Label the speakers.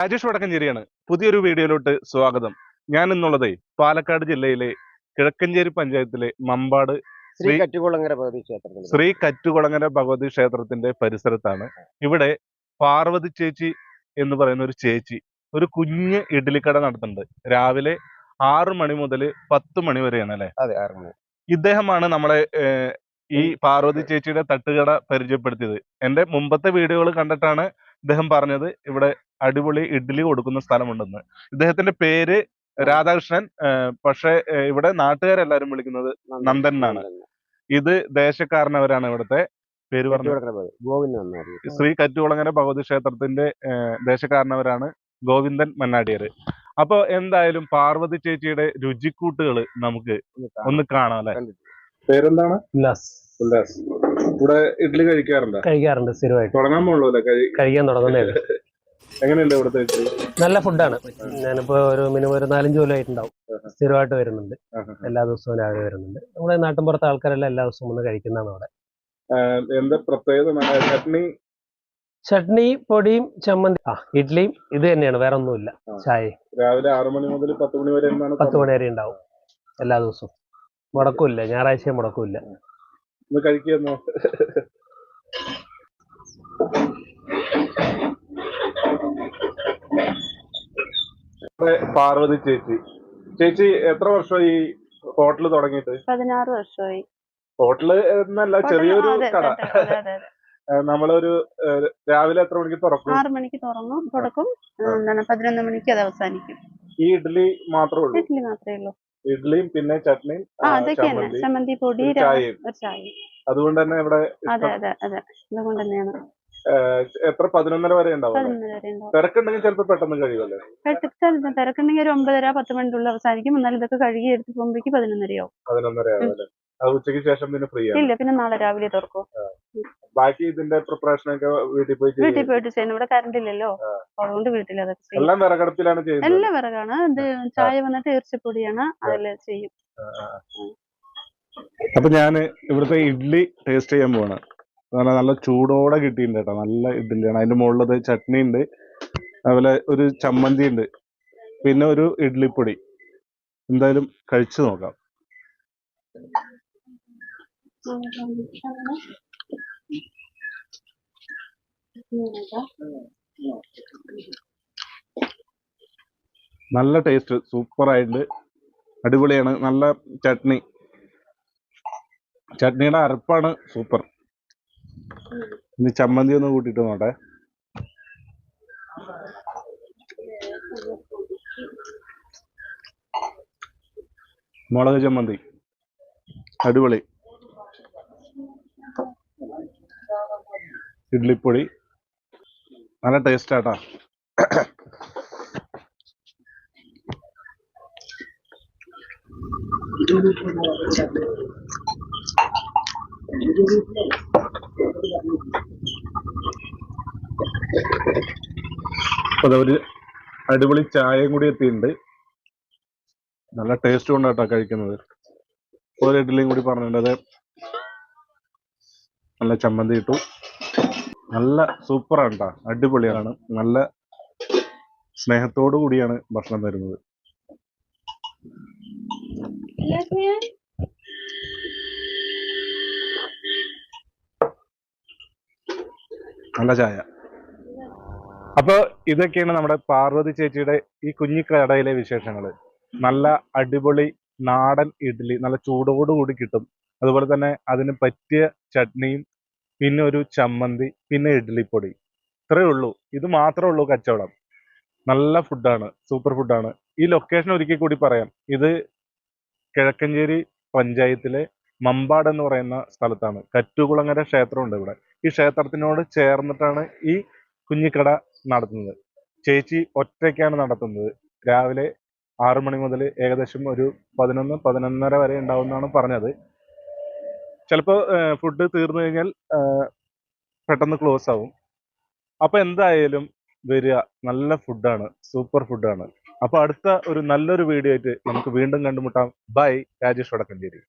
Speaker 1: രാജേഷ് വടക്കഞ്ചേരിയാണ്. പുതിയൊരു വീഡിയോയിലോട്ട് സ്വാഗതം. ഞാൻ എന്നുള്ളത് പാലക്കാട് ജില്ലയിലെ കിഴക്കഞ്ചേരി പഞ്ചായത്തിലെ മമ്പാട്
Speaker 2: ശ്രീ കറ്റുകുളങ്ങര ഭഗവതി ക്ഷേത്രത്തിൽ
Speaker 1: ശ്രീ കറ്റുകുളങ്ങര ഭഗവതി ക്ഷേത്രത്തിന്റെ പരിസരത്താണ്. ഇവിടെ പാർവതി ചേച്ചി എന്ന് പറയുന്ന ഒരു ചേച്ചി ഒരു കുഞ്ഞ് ഇഡ്ഡലിക്കട നടത്തുന്നുണ്ട്. രാവിലെ ആറു മണി മുതൽ പത്ത് മണി വരെയാണ് അല്ലെ?
Speaker 2: അതെ ആറ് മണി.
Speaker 1: ഇദ്ദേഹമാണ് നമ്മളെ ഈ പാർവതി ചേച്ചിയുടെ തട്ടുകട പരിചയപ്പെടുത്തിയത്. എന്റെ മുമ്പത്തെ വീഡിയോകൾ കണ്ടിട്ടാണ് ഇദ്ദേഹം പറഞ്ഞത്. ഇവിടെ അടിപൊളി ഇഡ്ഡലി കൊടുക്കുന്ന സ്ഥലമുണ്ടെന്ന്. ഇദ്ദേഹത്തിന്റെ പേര് രാധാകൃഷ്ണൻ. പക്ഷെ ഇവിടെ നാട്ടുകാരെല്ലാരും വിളിക്കുന്നത് നന്ദൻ എന്നാണ്. ഇത് ദേശക്കാരനവരാണ് ഇവിടുത്തെ പേര് പറഞ്ഞത്.
Speaker 2: ഗോവിന്ദൻ ഭഗവതി ഗോവിന്ദ്
Speaker 1: ശ്രീ കറ്റുകുളങ്ങര ഭഗവതി ക്ഷേത്രത്തിന്റെ ദേശക്കാരനവരാണ് ഗോവിന്ദൻ മന്നാടിയർ. അപ്പൊ എന്തായാലും പാർവതി ചേച്ചിയുടെ രുചിക്കൂട്ടുകൾ നമുക്ക് ഒന്ന് കാണാം. അല്ലെ? പേരെന്താണ്?
Speaker 3: ഉല്ലാസ്.
Speaker 1: ഉല്ലാസ്. ഇവിടെ ഇഡ്ഡലി കഴിക്കാറുണ്ട്?
Speaker 3: കഴിക്കാറുണ്ട് സ്ഥിരമായിട്ട്.
Speaker 1: തുടങ്ങാൻ അല്ലെ?
Speaker 3: കഴിക്കാൻ തുടങ്ങുന്നേ.
Speaker 1: എങ്ങനെയുണ്ട് ഇവിടുത്തെ
Speaker 3: നല്ല ഫുഡാണ്. ഞാനിപ്പോ ഒരു മിനിമം ഒരു നാലഞ്ച് കൊല്ലമായിട്ടുണ്ടാവും സ്ഥിരമായിട്ട് വരുന്നുണ്ട്. എല്ലാ ദിവസവും രാവിലെ വരുന്നുണ്ട്. നമ്മുടെ നാട്ടിൻപുറത്തെ ആൾക്കാരെല്ലാം എല്ലാ ദിവസവും വന്ന് കഴിക്കുന്നതാണ് അവിടെ.
Speaker 1: എന്താ പ്രത്യേകത? ചട്നി?
Speaker 3: ചട്നി പൊടിയും ചമ്മന്തി. ആ ഇഡ്ഡലിയും ഇത് തന്നെയാണ്. വേറെ ഒന്നുമില്ല. ചായ.
Speaker 1: രാവിലെ ആറു മണി മുതൽ പത്ത് മണി വരെ
Speaker 3: പത്ത് മണി വരെ ഉണ്ടാവും. എല്ലാ ദിവസവും. മുടക്കില്ല. ഞായറാഴ്ച
Speaker 1: മുടക്കില്ല. കഴിക്കുന്നു പാർവതി ചേച്ചി. ചേച്ചി എത്ര വർഷമായി ഈ ഹോട്ടൽ തുടങ്ങിയിട്ട്?
Speaker 4: പതിനാറ് വർഷമായി.
Speaker 1: ഹോട്ടൽ എന്നല്ല ചെറിയൊരു കട. നമ്മളൊരു രാവിലെ എത്ര മണിക്ക് തുറക്കും?
Speaker 4: ആറ് മണിക്ക് തുറങ്ങും തുടക്കും എന്താണ് പതിനൊന്ന് മണിക്ക് അത് അവസാനിക്കും.
Speaker 1: ഈ ഇഡ്ഡലി മാത്രമേ ഉള്ളൂ?
Speaker 4: ഇഡ്ഡലി മാത്രമേ ഉള്ളൂ.
Speaker 1: ഇഡ്ഡലിയും പിന്നെ ചട്നിയും ചമ്മന്തി
Speaker 4: പൊടി
Speaker 1: ചായയും.
Speaker 4: ചായ
Speaker 1: അതുകൊണ്ട് തന്നെ ഇവിടെ
Speaker 4: അതെ അതെ അതെ. അതുകൊണ്ട് തന്നെയാണ്.
Speaker 1: എത്ര? പതിനൊന്നര വരെ ഉണ്ടാവും തിരക്കുണ്ടെങ്കിൽ ചിലപ്പോൾ പെട്ടെന്ന് കഴിയുമല്ലേ?
Speaker 4: പെട്ടെന്ന് തിരക്കുണ്ടെങ്കിൽ ഒരു ഒമ്പതര പത്ത് മണിന്റെ ഉള്ളിൽ അവസാനിക്കും. എന്നാൽ ഇതൊക്കെ കഴുകി എടുത്ത് പോകുമ്പോഴേക്ക് പതിനൊന്നരയാവും
Speaker 1: പതിനൊന്നര ആവും അല്ലേ? അത് ഉച്ചയ്ക്ക് ശേഷം പിന്നെ ഫ്രീ ആണ്.
Speaker 4: ഇല്ല പിന്നെ നാളെ രാവിലെ തുറക്കും.
Speaker 1: ബാക്കി ഇതിന്റെ പ്രിപ്പറേഷൻ ഒക്കെ വീട്ടിൽ പോയി ചെയ്യും?
Speaker 4: വീട്ടിൽ പോയിട്ട് ചെയ്യണം ഇവിടെ കറണ്ട് ഇല്ലല്ലോ. അതുകൊണ്ട് വീട്ടിൽ അതൊക്കെ ചെയ്യും.
Speaker 1: എല്ലാം വിറകടുപ്പിലാണ് ചെയ്യുന്നത്?
Speaker 4: എല്ലാം വിറകാണ്. ഇത് ചായ വന്നിട്ട് ഈർച്ചപ്പൊടിയാണ് അതിൽ ചെയ്യും.
Speaker 1: അപ്പൊ ഞാൻ ഇവിടുത്തെ ഇഡ്ഡലി ടേസ്റ്റ് ചെയ്യാൻ പോവാണ്. നല്ല നല്ല ചൂടോടെ കിട്ടിയിട്ടുണ്ട് കേട്ടോ. നല്ല ഇഡ്ഡലിയാണ് അതിന്റെ മുകളിലത് ചട്നി ഉണ്ട് അതുപോലെ ഒരു ചമ്മന്തി ഉണ്ട് പിന്നെ ഒരു ഇഡ്ലിപ്പൊടി. എന്തായാലും കഴിച്ചു നോക്കാം. നല്ല ടേസ്റ്റ് സൂപ്പർ ആയിട്ട് അടിപൊളിയാണ്. നല്ല ചട്നി. ചട്നിയുടെ അരപ്പാണ് സൂപ്പർ ഇനി ചമ്മന്തി ഒന്ന് കൂട്ടിട്ട് നോട്ടെ മുളക് ചമ്മന്തി. അടിപൊളി. ഇഡ്ലിപ്പൊടി. നല്ല ടേസ്റ്റ് ആട്ടാ. ദാ ഒരു അടിപൊളി ചായയും കൂടി എത്തിയിട്ടുണ്ട്. നല്ല ടേസ്റ്റ് കൊണ്ടാട്ടാ കഴിക്കുന്നത്. ഒരു ഇഡ്ഡലിയും കൂടി പറഞ്ഞിട്ടുണ്ട്. നല്ല ചമ്മന്തി ഇട്ടു. നല്ല സൂപ്പറാണ് കേട്ടോ അടിപൊളിയാണ്. നല്ല സ്നേഹത്തോടു കൂടിയാണ് ഭക്ഷണം തരുന്നത്. നല്ല ചായ. അപ്പൊ ഇതൊക്കെയാണ് നമ്മുടെ പാർവതി ചേച്ചിയുടെ ഈ കുഞ്ഞിക്കടയിലെ വിശേഷങ്ങൾ നല്ല അടിപൊളി നാടൻ ഇഡ്ഡലി നല്ല ചൂടോടുകൂടി കിട്ടും. അതുപോലെ തന്നെ അതിന് പറ്റിയ ചട്നിയും പിന്നെ ഒരു ചമ്മന്തി പിന്നെ ഇഡ്ഡലിപ്പൊടി ഇത്രയേ ഉള്ളൂ. ഇത് മാത്രമേ ഉള്ളൂ കച്ചവടം. നല്ല ഫുഡാണ് സൂപ്പർ ഫുഡാണ്. ഈ ലൊക്കേഷൻ ഒരിക്കൽ കൂടി പറയാം. ഇത് കിഴക്കഞ്ചേരി പഞ്ചായത്തിലെ മമ്പാട് എന്ന് പറയുന്ന സ്ഥലത്താണ്. കറ്റുകുളങ്ങര ക്ഷേത്രമുണ്ട് ഇവിടെ. ഈ ക്ഷേത്രത്തിനോട് ചേർന്നിട്ടാണ് ഈ കുഞ്ഞിക്കട നടത്തുന്നത്. ചേച്ചി ഒറ്റയ്ക്കാണ് നടത്തുന്നത്. രാവിലെ ആറു മണി മുതൽ ഏകദേശം ഒരു പതിനൊന്ന് പതിനൊന്നര വരെ ഉണ്ടാവുമെന്നാണ് പറഞ്ഞത്. ചിലപ്പോൾ ഫുഡ് തീർന്നു കഴിഞ്ഞാൽ പെട്ടെന്ന് ക്ലോസ് ആവും. അപ്പോൾ എന്തായാലും വരിക നല്ല ഫുഡാണ്. സൂപ്പർ ഫുഡാണ്. അപ്പോൾ അടുത്ത ഒരു നല്ലൊരു വീഡിയോ ആയിട്ട് നമുക്ക് വീണ്ടും കണ്ടുമുട്ടാം. ബൈ. രാജേഷ് വടക്കഞ്ചേരി.